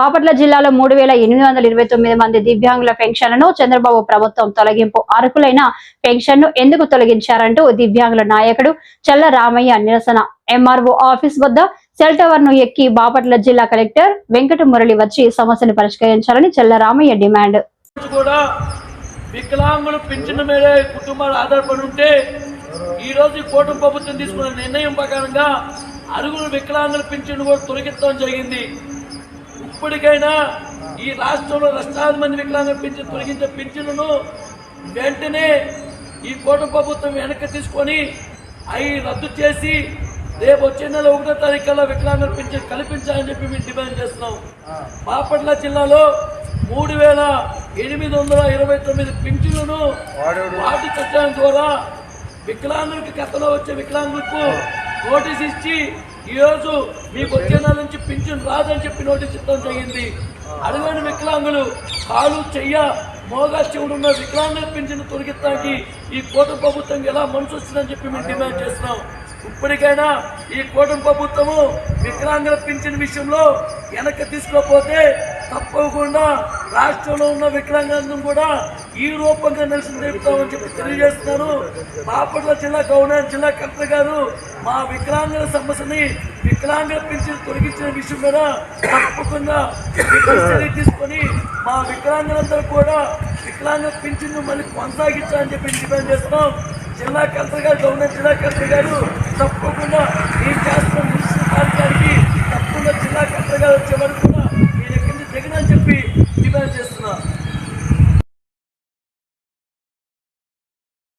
బాపట్ల జిల్లాలో మూడు వేల ఎనిమిది వందల ఇరవై తొమ్మిది మంది దివ్యాంగుల పెన్షన్లను చంద్రబాబు ప్రభుత్వం తొలగింపు అర్హులైన పెన్షన్ను ఎందుకు తొలగించారంటూ దివ్యాంగుల నాయకుడు చల్ల రామయ్య నిరసన. ఎంఆర్ఓ ఆఫీస్ వద్ద సెల్ టవర్ను ఎక్కి బాపట్ల జిల్లా కలెక్టర్ వెంకట మురళి వచ్చి సమస్యను పరిష్కరించాలని చల్ల రామయ్య డిమాండ్. కూడా వికలాంగులు పింఛన్ మీదే కుటుంబాలు ఆధారపడి ఉంటే ఈ రోజు కోటం ప్రభుత్వం తీసుకున్న నిర్ణయం ప్రకారంగా అరుగులు వికలాంగుల పింఛన్ కూడా తొలగించడం జరిగింది. ఇప్పటికైనా ఈ రాష్ట్రంలో లక్షలాది మంది వికలాంగుల పింఛన్ తొలగించే పింఛన్లను వెంటనే ఈ కూటమి ప్రభుత్వం వెనక్కి తీసుకొని అవి రద్దు చేసి రేపు వచ్చే నెల ఒకటో తారీఖు కల్లా వికలాంగుల పింఛన్ కల్పించాలని చెప్పి మేము డిమాండ్ చేస్తున్నాం. బాపట్ల జిల్లాలో మూడు వేల ఎనిమిది వందల ఇరవై తొమ్మిది పింఛన్లను వాటి చట్టం ద్వారా వికలాంగులకు గతంలో వచ్చే వికలాంగులకు నోటీస్ ఇచ్చి ఈరోజు మీకు వచ్చే నెల నుంచి పింఛన్ రాదని చెప్పి నోటీస్ ఇవ్వడం జరిగింది. అడగని వికలాంగులు. కాలు చెయ్య మోగా చెవుడున్న ఉన్న వికలాంగుల పింఛన్ తొలగించడానికి ఈ కూటమి ప్రభుత్వం ఎలా మనసు వస్తుందని చెప్పి మేము డిమాండ్ చేస్తున్నాం. ఇప్పటికైనా ఈ కూటమి ప్రభుత్వము వికలాంగుల పింఛన్ విషయంలో వెనక్కి తీసుకోకపోతే తప్పకుండా రాష్ట్రంలో ఉన్న వికలాంగులను కూడా ఈ రూపంగా నిరసన తెలుపుతామని చెప్పి తెలియజేస్తున్నారు. బాపట్ల జిల్లా గవర్నర్ జిల్లా కలెక్టర్ గారు మా వికలాంగుల సమస్యని వికలాంగ పింఛన్ తొలగించిన విషయం మీద తప్పకుండా తీసుకొని మా వికలాంగులందరూ కూడా వికలాంగ పింఛన్ మళ్ళీ కొనసాగించాలని చెప్పి డిమాండ్ చేస్తున్నాం. జిల్లా కలెక్టర్ గారు గవర్నర్ జిల్లా కలెక్టర్ గారు తప్పకుండా